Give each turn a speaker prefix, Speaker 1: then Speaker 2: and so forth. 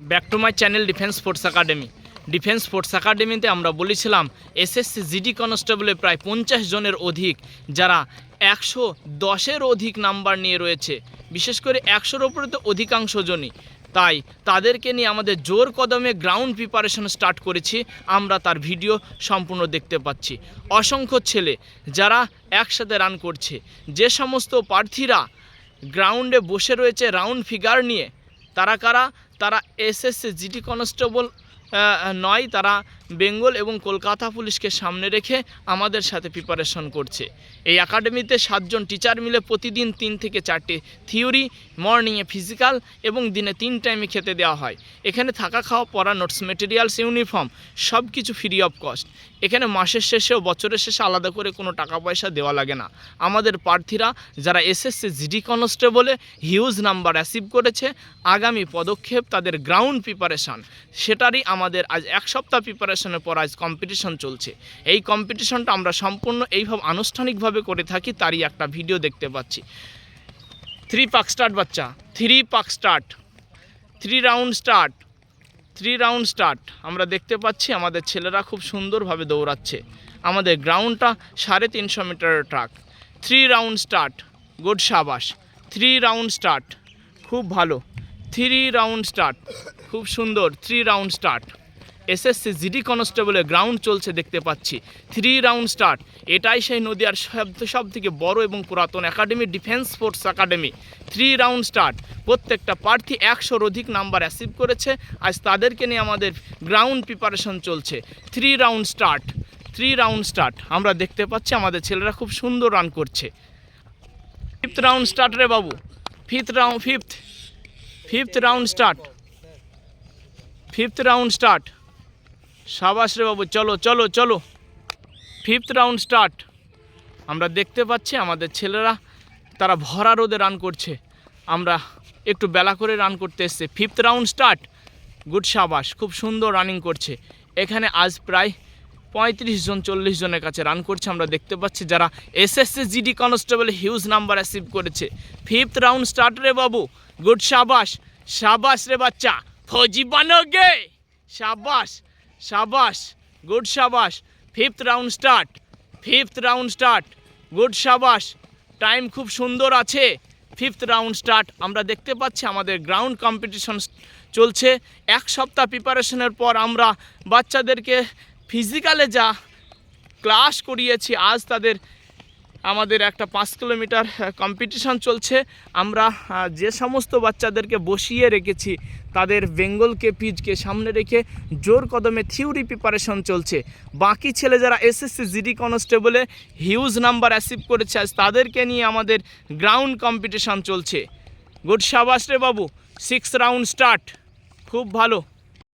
Speaker 1: Back to my channel defence sports academy defence sports একাডেমিতে আমরা বলেছিলাম এসএসসি জিডি কনস্টেবলে প্রায় পঞ্চাশ জনের অধিক, যারা একশো দশের অধিক নাম্বার নিয়ে রয়েছে। বিশেষ করে একশোর ওপরে তো অধিকাংশ জনই। তাই তাদেরকে নিয়ে আমাদের জোর কদমে গ্রাউন্ড প্রিপারেশন স্টার্ট করেছি, আমরা তার ভিডিও সম্পূর্ণ দেখতে পাচ্ছি। অসংখ্য ছেলে যারা একসাথে রান করছে। যে সমস্ত প্রার্থীরা গ্রাউন্ডে বসে রয়েছে রাউন্ড ফিগার নিয়ে, তারা কারা? তারা এসএসসি জিডি কনস্টেবল নয়, তারা বেঙ্গল এবং কলকাতা পুলিশকে সামনে রেখে আমাদের সাথে প্রিপারেশন করছে। এই একাডেমিতে সাতজন টিচার মিলে প্রতিদিন তিন থেকে চারটে থিওরি মর্নিংয়ে ফিজিক্যাল এবং দিনে তিন টাইমে খেতে দেওয়া হয়। এখানে থাকা খাওয়া, পড়া নোটস মেটেরিয়ালস ইউনিফর্ম সব কিছু ফ্রি অফ কস্ট এখানে মাসের শেষেও বছরের শেষে আলাদা করে কোনো টাকা পয়সা দেওয়া লাগে না। আমাদের প্রার্থীরা যারা এসএসসি জিডি কনস্টেবলে হিউজ নাম্বার অ্যাচিভ করেছে, আগামী পদক্ষেপ তাদের গ্রাউন্ড প্রিপারেশন সেটারই আমাদের আজ এক সপ্তাহ প্রিপারেশনের পর আজ কম্পিটিশন চলছে। এই কম্পিটিশনটা আমরা সম্পূর্ণ এইভাবে আনুষ্ঠানিকভাবে করে থাকি, তারই একটা ভিডিও দেখতে পাচ্ছি। থ্রি পাক স্টার্ট বাচ্চা। থ্রি পাক start three round start three round start আমরা দেখতে পাচ্ছি আমাদের ছেলেরা খুব সুন্দরভাবে দৌড়াচ্ছে। আমাদের গ্রাউন্ডটা সাড়ে তিনশো মিটারের track three round start good সাবাস। থ্রি রাউন্ড স্টার্ট খুব ভালো। Three round start. খুব সুন্দর, three round start. SSC GD কনস্টেবলের গ্রাউন্ড চলছে দেখতে পাচ্ছি। Three round start. এটাই সেই নদীয়ার সব সব থেকে বড় এবং পুরাতন academy, defence sports academy. Three round start. প্রত্যেকটা প্রার্থী একশোর অধিক নাম্বার অ্যাসিভ করেছে। আজ তাদেরকে নিয়ে আমাদের গ্রাউন্ড প্রিপারেশন চলছে। Three round start. Three round start. আমরা দেখতে পাচ্ছি আমাদের ছেলেরা খুব সুন্দর রান করছে। ফিফথ রাউন্ড স্টার্ট রে বাবু। Fifth round fifth. Fifth round start fifth round start সাবাস রে বাবু চলো চলো চলো ফিফথ রাউন্ড স্টার্ট আমরা দেখতে পাচ্ছি আমাদের ছেলেরা তারা ভরা রোদে রান করছে আমরা একটু বেলা করে রান করতে এসছে ফিফথ রাউন্ড স্টার্ট গুড সাবাস খুব সুন্দর রানিং করছে এখানে আজ প্রায় পঁয়ত্রিশ জন, চল্লিশ জনের কাছে রান করছে আমরা দেখতে পাচ্ছি যারা SSC GD constable huge number achieve করেছে ফিফথ রাউন্ড স্টার্ট রে বাবু গুড সাবাস সাবাস রে বাচ্চা, ফৌজি বানোগে সাবাস সাবাস, গুড সাবাস fifth round start fifth round start good সাবাস। টাইম খুব সুন্দর আছে ফিফথ রাউন্ড স্টার্ট আমরা দেখতে পাচ্ছি আমাদের গ্রাউন্ড কম্পিটিশন চলছে। এক সপ্তাহ প্রিপারেশনের পর আমরা বাচ্চাদেরকে ফিজিক্যালে যা ক্লাস করিয়েছি, আজ তাদের আমাদের একটা পাঁচ কিলোমিটার কম্পিটিশন চলছে। আমরা যে সমস্ত বাচ্চাদেরকে বসিয়ে রেখেছি, তাদের বেঙ্গলকে পিজকে সামনে রেখে জোর কদমে থিওরি প্রিপারেশন চলছে। বাকি ছেলে যারা এসএসসি জিডি কনস্টেবলে হিউজ নাম্বার অ্যাচিভ করেছে, আজ তাদেরকে নিয়ে আমাদের গ্রাউন্ড কম্পিটিশন চলছে। গুড সাবাস রে বাবু সিক্স রাউন্ড স্টার্ট খুব ভালো।